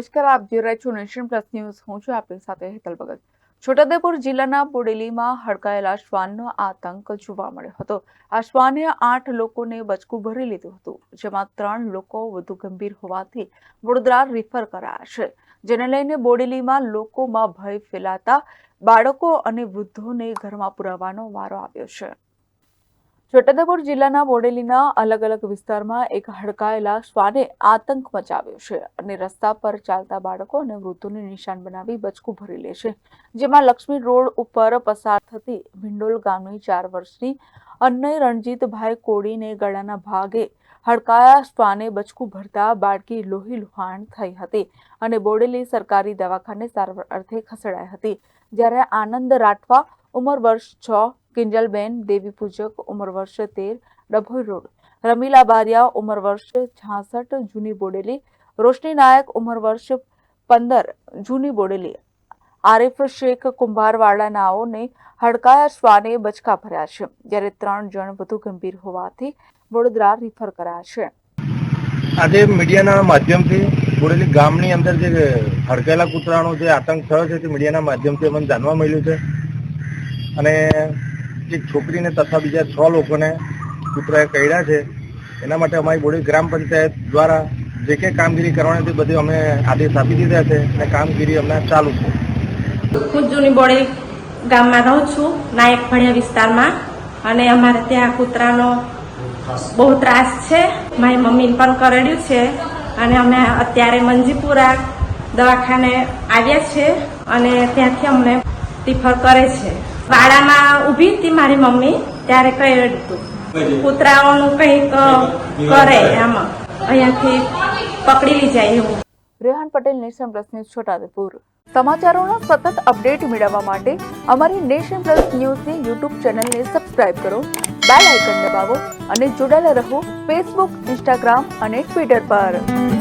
નમસ્કાર, આપ જોઈ રહ્યા છો નેશન પ્લસ ન્યૂઝ. હું છું આપણી સાથે હેતલ ભગત. છોટાઉદેપુર જિલ્લાના બોડેલીમાં હડકાયેલા શ્વાનનો આતંક જોવા મળ્યો હતો. આ શ્વાને આઠ લોકોને બચકું ભરી લીધું હતું, જેમાં ત્રણ લોકો વધુ ગંભીર હોવાથી વડોદરા રિફર કરાયા છે. જેને લઈને બોડેલીમાં લોકોમાં ભય ફેલાતા બાળકો અને વૃદ્ધોને ઘરમાં પુરાવાનો વારો આવ્યો છે. છોટાઉદેપુર જિલ્લાના બોડેલીના અલગ અલગ વિસ્તારમાં એક હડકાયેલા શ્વાને આતંક મચાવ્યો છે અને રસ્તા પર ચાલતા બાળકો અને વૃદ્ધોને નિશાન બનાવી બચકું ભરી લે છે. જેમાં લક્ષ્મી રોડ ઉપર પસાર થતી ભિંડોલ ગામની ચાર વર્ષની અન્નય રણજીતભાઈ કોડીને ગળાના ભાગે હડકાયા શ્વાને બચકું ભરતા બાળકી લોહી લુહાણ થઈ હતી અને બોડેલી સરકારી દવાખાને સારવાર અર્થે ખસેડાઈ હતી. જ્યારે આનંદ રાઠવા ઉંમર વર્ષ છ કિંજલબેન, દેવી પૂજક, ઉંમર વર્ષ તેર, ડભોઈ રોડ. રમીલા બારિયા, ઉંમર વર્ષ છાસઠ, જૂની બોડેલી. રોશની નાયક, ઉંમર વર્ષ પંદર, જૂની બોડેલી. આરિફ શેખ કુંભારવાડા નાઓને હડકાયા શ્વાને બચકા ભર્યા છે. જ્યારે ત્રણ જણ વધુ ગંભીર હોવાથી વડોદરા રિફર કરાયા છે. આજે મીડિયાના માધ્યમથી બોડેલી ગામની અંદર જે હડકાયેલા કૂતરાનો જે આતંક થયો છે તે મીડિયાના માધ્યમથી અમને જાણવા મળ્યું છે. અને એક છોકરીને તથા બીજા છ લોકોને કૂતરાએ કર્યા છે. એના માટે અમારી બોડી ગ્રામ પંચાયત દ્વારા જે કંઈ કામગીરી કરવાની હતી બધી અમે આદેશ આપી દીધા છે અને કામગીરી અમને ચાલુ છે. હું જૂની બોડી ગામમાં રહું છું, નાયક ફળિયા વિસ્તારમાં. અને અમારે ત્યાં કૂતરાનો બહુ ત્રાસ છે. મારી મમ્મીને પણ કરડ્યું છે. અને અમે અત્યારે મંજીપુરા દવાખાને આવ્યા છે. અને ત્યાંથી અમને રિફર કરે છે. વાડામાં ઊભી હતી મારી મમ્મી ત્યારે કરડ્યું હતું કૂતરાઓનું કંઈક કરે આમાં અહીંયાથી પકડી લઈ જાય એવું. Rehan Patel nation plus news Chhotaudepur. સમાચારોના સતત અપડેટ મેળવવા માટે અમારી નેશન પ્લસ ન્યૂઝની યુટ્યુબ ચેનલને સબસ્ક્રાઇબ કરો બેલ આઇકન દબાવો અને જોડાયેલા રહો ફેસબુક ઇન્સ્ટાગ્રામ અને ટ્વિટર પર.